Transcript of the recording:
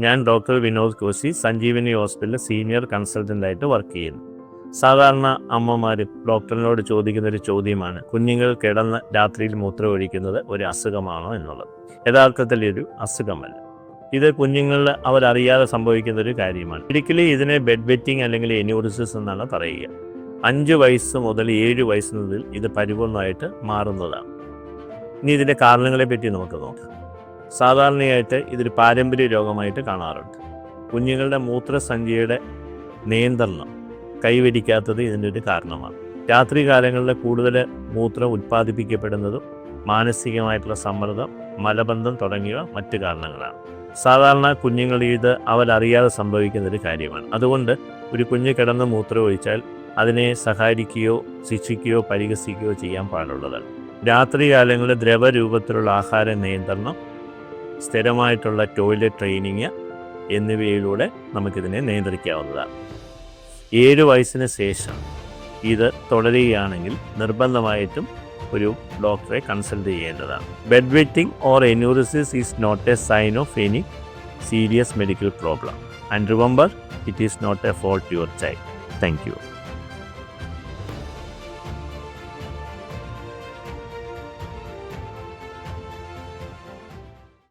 ഞാൻ ഡോക്ടർ വിനോദ് കോശി സഞ്ജീവനി ഹോസ്പിറ്റലിൽ senior കൺസൾട്ടന്റായിട്ട് work ചെയ്യുന്നു. സാധാരണ അമ്മമാർ ഡോക്ടറിനോട് ചോദിക്കുന്ന ഒരു ചോദ്യമാണ് കുഞ്ഞുങ്ങൾ കിടന്ന് രാത്രിയിൽ മൂത്രം ഒഴിക്കുന്നത് ഒരു അസുഖമാണോ എന്നുള്ളത്. യഥാർത്ഥത്തിൽ ഒരു അസുഖമല്ല. ഇത് കുഞ്ഞുങ്ങളിൽ അവരറിയാതെ സംഭവിക്കുന്ന ഒരു കാര്യമാണ്. ഒരിക്കലും ഇതിനെ ബെഡ് വെറ്റിംഗ് അല്ലെങ്കിൽ എനിയോറിസിസ് എന്നാണ് പറയുക. അഞ്ച് വയസ്സ് മുതൽ ഏഴ് വയസ്സ് മുതൽ ഇത് പരിപൂർണമായിട്ട് മാറുന്നതാണ്. ഇനി ഇതിന്റെ കാരണങ്ങളെ പറ്റി നമുക്ക് നോക്കാം. സാധാരണയായിട്ട് ഇതൊരു പാരമ്പര്യ രോഗമായിട്ട് കാണാറുണ്ട്. കുഞ്ഞുങ്ങളുടെ മൂത്രസഞ്ചിയുടെ നിയന്ത്രണം കൈവരിക്കാത്തത് ഇതിന്റെ ഒരു കാരണമാണ്. രാത്രി കാലങ്ങളിൽ കൂടുതൽ മൂത്രം ഉൽപ്പാദിപ്പിക്കപ്പെടുന്നതും മാനസികമായിട്ടുള്ള സമ്മർദ്ദം മലബന്ധം തുടങ്ങിയവ മറ്റു കാരണങ്ങളാണ്. സാധാരണ കുഞ്ഞുങ്ങൾ ഇത് അവരറിയാതെ സംഭവിക്കുന്ന ഒരു കാര്യമാണ്. അതുകൊണ്ട് ഒരു കുഞ്ഞ് കിടന്ന് മൂത്രം ഒഴിച്ചാൽ അതിനെ സഹായിക്കുകയോ ശിക്ഷിക്കുകയോ പരിഹസിക്കുകയോ ചെയ്യാൻ പാടുള്ളതാണ്. രാത്രികാലങ്ങളിൽ ദ്രവരൂപത്തിലുള്ള ആഹാര നിയന്ത്രണം സ്ഥിരമായിട്ടുള്ള ടോയ്ലറ്റ് ട്രെയിനിങ് എന്നിവയിലൂടെ നമുക്കിതിനെ നിയന്ത്രിക്കാവുന്നതാണ്. ഏഴ് വയസ്സിന് ശേഷം ഇത് തുടരുകയാണെങ്കിൽ നിർബന്ധമായിട്ടും ഒരു ഡോക്ടറെ കൺസൾട്ട് ചെയ്യേണ്ടതാണ്. Bed wetting or enuresis is not a sign of any serious medical problem and remember it is not a fault your child thank you